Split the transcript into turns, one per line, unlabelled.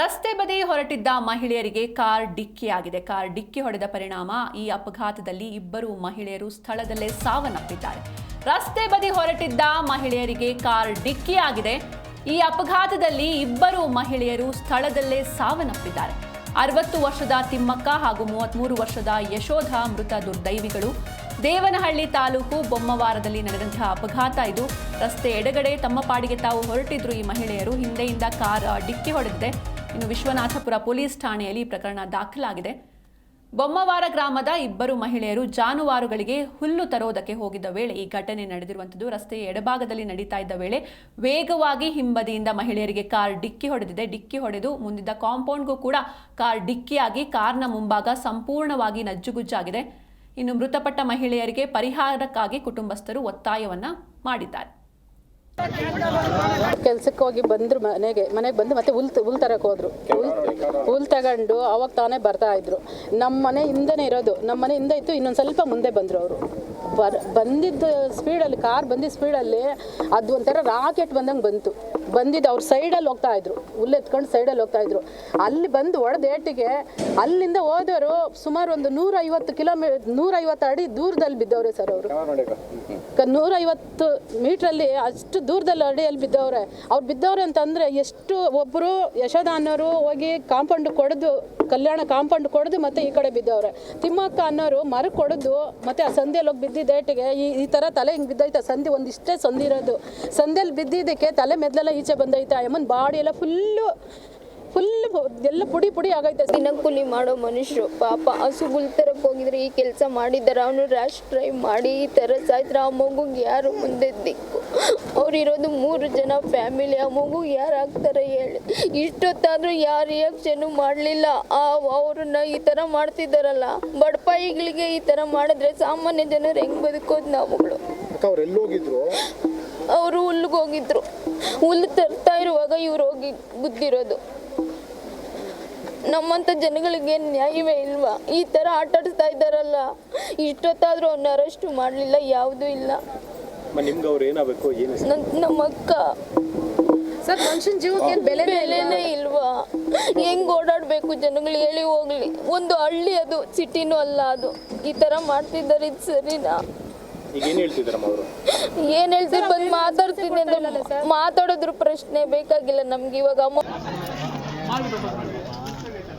ರಸ್ತೆ ಬದಿ ಹೊರಟಿದ್ದ ಮಹಿಳೆಯರಿಗೆ ಕಾರ್ ಡಿಕ್ಕಿಯಾಗಿದೆ. ಕಾರ್ ಡಿಕ್ಕಿ ಹೊಡೆದ ಪರಿಣಾಮ ಈ ಅಪಘಾತದಲ್ಲಿ ಇಬ್ಬರು ಮಹಿಳೆಯರು ಸ್ಥಳದಲ್ಲೇ ಸಾವನ್ನಪ್ಪಿದ್ದಾರೆ. ರಸ್ತೆ ಬದಿ ಹೊರಟಿದ್ದ ಮಹಿಳೆಯರಿಗೆ ಕಾರ್ ಡಿಕ್ಕಿಯಾಗಿದೆ. ಈ ಅಪಘಾತದಲ್ಲಿ ಇಬ್ಬರು ಮಹಿಳೆಯರು ಸ್ಥಳದಲ್ಲೇ ಸಾವನ್ನಪ್ಪಿದ್ದಾರೆ. ಅರವತ್ತು ವರ್ಷದ ತಿಮ್ಮಕ್ಕ ಹಾಗೂ ಮೂವತ್ಮೂರು ವರ್ಷದ ಯಶೋಧ ಮೃತ ದುರ್ದೈವಿಗಳು. ದೇವನಹಳ್ಳಿ ತಾಲೂಕು ಬೊಮ್ಮವಾರದಲ್ಲಿ ನಡೆದಂತಹ ಅಪಘಾತ ಇದು. ರಸ್ತೆ ಎಡಗಡೆ ತಮ್ಮ ಪಾಡಿಗೆ ತಾವು ಹೊರಟಿದ್ರು ಈ ಮಹಿಳೆಯರು. ಹಿಂದೆಯಿಂದ ಕಾರ್ ಡಿಕ್ಕಿ ಹೊಡೆದಿದೆ. ಇನ್ನು ವಿಶ್ವನಾಥಪುರ ಪೊಲೀಸ್ ಠಾಣೆಯಲ್ಲಿ ಪ್ರಕರಣ ದಾಖಲಾಗಿದೆ. ಬೊಮ್ಮವಾರ ಗ್ರಾಮದ ಇಬ್ಬರು ಮಹಿಳೆಯರು ಜಾನುವಾರುಗಳಿಗೆ ಹುಲ್ಲು ತರೋದಕ್ಕೆ ಹೋಗಿದ್ದ ವೇಳೆ ಈ ಘಟನೆ ನಡೆದಿರುವಂಥದ್ದು. ರಸ್ತೆಯ ಎಡಭಾಗದಲ್ಲಿ ನಡೀತಾ ಇದ್ದ ವೇಳೆ ವೇಗವಾಗಿ ಹಿಂಬದಿಯಿಂದ ಮಹಿಳೆಯರಿಗೆ ಕಾರ್ ಡಿಕ್ಕಿ ಹೊಡೆದಿದೆ. ಡಿಕ್ಕಿ ಹೊಡೆದು ಮುಂದಿದ್ದ ಕಾಂಪೌಂಡ್ಗೂ ಕೂಡ ಕಾರ್ ಡಿಕ್ಕಿಯಾಗಿ ಕಾರ್ನ ಮುಂಭಾಗ ಸಂಪೂರ್ಣವಾಗಿ ನಜ್ಜುಗುಜ್ಜಾಗಿದೆ. ಇನ್ನು ಮೃತಪಟ್ಟ ಮಹಿಳೆಯರಿಗೆ ಪರಿಹಾರಕ್ಕಾಗಿ ಕುಟುಂಬಸ್ಥರು ಒತ್ತಾಯವನ್ನು ಮಾಡಿದ್ದಾರೆ.
ಕೆಲ್ಸಕ್ಕೆ ಹೋಗಿ ಬಂದ್ರು ಮನೆಗೆ ಮನೆಗೆ ಬಂದು ಮತ್ತೆ ಹುಲ್ ಹುಲ್ ತರಕ್ಕೆ ಹೋದ್ರು. ಹುಲ್ ಹುಲ್ ತಗೊಂಡು ಅವಾಗ ತಾನೇ ಬರ್ತಾ ಇದ್ರು. ನಮ್ಮ ಮನೆ ಹಿಂದೆನೇ ಇರೋದು. ನಮ್ಮ ಮನೆ ಹಿಂದೆ ಇತ್ತು, ಇನ್ನೊಂದು ಸ್ವಲ್ಪ ಮುಂದೆ ಬಂದರು ಅವರು. ಬರ್ ಬಂದಿದ್ದ ಸ್ಪೀಡಲ್ಲಿ ಕಾರ್ ಬಂದಿದ್ದ ಸ್ಪೀಡಲ್ಲಿ ಅದು ಒಂಥರ ರಾಕೆಟ್ ಬಂದಂಗೆ ಬಂತು. ಬಂದಿದ್ದು ಅವ್ರು ಸೈಡಲ್ಲಿ ಹೋಗ್ತಾ ಇದ್ರು. ಹುಲ್ಲೆತ್ಕೊಂಡು ಸೈಡಲ್ಲಿ ಹೋಗ್ತಾ ಇದ್ರು. ಅಲ್ಲಿ ಬಂದು ಒಡೆದ ಏಟಿಗೆ ಅಲ್ಲಿಂದ ಹೋದವರು ಸುಮಾರು ಒಂದು ನೂರೈವತ್ತು ಕಿಲೋಮೀ ನೂರೈವತ್ತು ಅಡಿ ದೂರದಲ್ಲಿ ಬಿದ್ದವ್ರೆ ಸರ್ ಅವರು. ನೂರೈವತ್ತು ಮೀಟ್ರಲ್ಲಿ ಅಷ್ಟು ದೂರದಲ್ಲಿ ಅಡಿಯಲ್ಲಿ ಬಿದ್ದವ್ರೆ. ಅವ್ರು ಬಿದ್ದವ್ರೆ ಅಂತಂದರೆ ಎಷ್ಟು ಒಬ್ಬರು ಯಶೋಧ ಅನ್ನೋರು ಹೋಗಿ ಕಾಂಪೌಂಡ್ ಕೊಡದು ಕಲ್ಯಾಣ ಕಾಂಪೌಂಡ್ ಕೊಡದು ಮತ್ತೆ ಈ ಕಡೆ ಬಿದ್ದವ್ರೆ. ತಿಮ್ಮಕ್ಕ ಅನ್ನೋರು ಮರ ಕೊಡದು ಮತ್ತೆ ಆ ಸಂಧಿಯಲ್ಲಿ ಹೋಗಿ ಬಿದ್ದಿದ್ದ ಏಟಿಗೆ ಈ ಈ ಥರ ತಲೆ ಹಿಂಗೆ ಬಿದ್ದೈತೆ ಸಂಧಿ ಒಂದಿಷ್ಟೇ ಸಂಧಿ ಇರೋದು ಸಂಧಿಯಲ್ಲಿ ಬಿದ್ದಿದ್ದಕ್ಕೆ ತಲೆ ಮೆದ್ಲೆಲ್ಲ ಈಚೆ ಬಂದೈತೆ ಅಮ್ಮನ ಬಾಡಿ ಎಲ್ಲ ಫುಲ್ಲು ಫುಲ್ ಎಲ್ಲ ಪುಡಿ ಪುಡಿ ಆಗೈತೆ.
ದಿನ ಕೂಲಿ ಮಾಡೋ ಮನುಷ್ಯರು ಪಾಪ ಹಸುಗುಲ್ ತರಕ್ ಹೋಗಿದ್ರೆ ಈ ಕೆಲಸ ಮಾಡಿದ್ದಾರೆ. ಅವನು ರ್ಯಾಶ್ ಡ್ರೈವ್ ಮಾಡಿ ಈ ಥರ ಸಾಯ್ತಾರೆ ಆ ಮಗುಗೆ ಯಾರು ಮುಂದೆ ದಿಕ್ಕು? ಅವ್ರು ಇರೋದು ಮೂರು ಜನ ಫ್ಯಾಮಿಲಿ ಆ ಮಗು ಯಾರು ಆಗ್ತಾರೆ ಹೇಳಿ? ಇಷ್ಟೊತ್ತಾದ್ರೂ ಯಾರು ರಿಯಾಕ್ಷನು ಮಾಡಲಿಲ್ಲ? ಅವ್ರನ್ನ ಈ ಥರ ಮಾಡ್ತಿದ್ದಾರಲ್ಲ? ಬಡಪಾಯಿಗಳಿಗೆ ಈ ಥರ ಮಾಡಿದ್ರೆ ಸಾಮಾನ್ಯ ಜನರು ಹೆಂಗೆ ಬದುಕೋದು ನಾವುಗಳು?
ಅವರು ಹುಲ್ಲಿಗೆ ಹೋಗಿದ್ರು.
ಹುಲ್ಲು ತರ್ತಾ ಇರುವಾಗ ಇವ್ರು ಹೋಗಿ ಗುದ್ದಿರೋದು. ನಮ್ಮಂಥ ಜನಗಳಿಗೆ ನ್ಯಾಯವೇ ಇಲ್ವಾ? ಈ ಥರ ಆಟ ಆಡಿಸ್ತಾ ಇದ್ದಾರಲ್ಲ. ಇಷ್ಟೊತ್ತಾದರೂ ಅವ್ನ ಅರೆಸ್ಟು ಮಾಡಲಿಲ್ಲ ಯಾವುದೂ ಇಲ್ಲ.
ನಿಮ್ಗೆ ಅವ್ರು ಏನಾಗಬೇಕು? ಏನು?
ನಮ್ಮ ಅಕ್ಕ
ಸರ್ ಮನುಷ್ಯನ ಜೀವಕ್ಕೆ ಏನು ಬೆಲೆ
ಬೆಲೆನೇ ಇಲ್ವಾ? ಹೆಂಗ್ ಓಡಾಡಬೇಕು ಜನಗಳು? ಹೇಳಿ ಹೋಗ್ಲಿ? ಒಂದು ಹಳ್ಳಿ ಅದು ಸಿಟಿನೂ ಅಲ್ಲ ಅದು. ಈ ಥರ ಮಾಡ್ತಿದ್ದಾರೆ ಇದು ಸರಿನಾ?
ಈಗ ಏನು
ಹೇಳ್ತಿದ್ರು ಬಂದು ಮಾತಾಡ್ತೀನಿ ಮಾತಾಡೋದ್ರ ಪ್ರಶ್ನೆ ಬೇಕಾಗಿಲ್ಲ ನಮ್ಗೆ. ಇವಾಗ ಅಮ್ಮ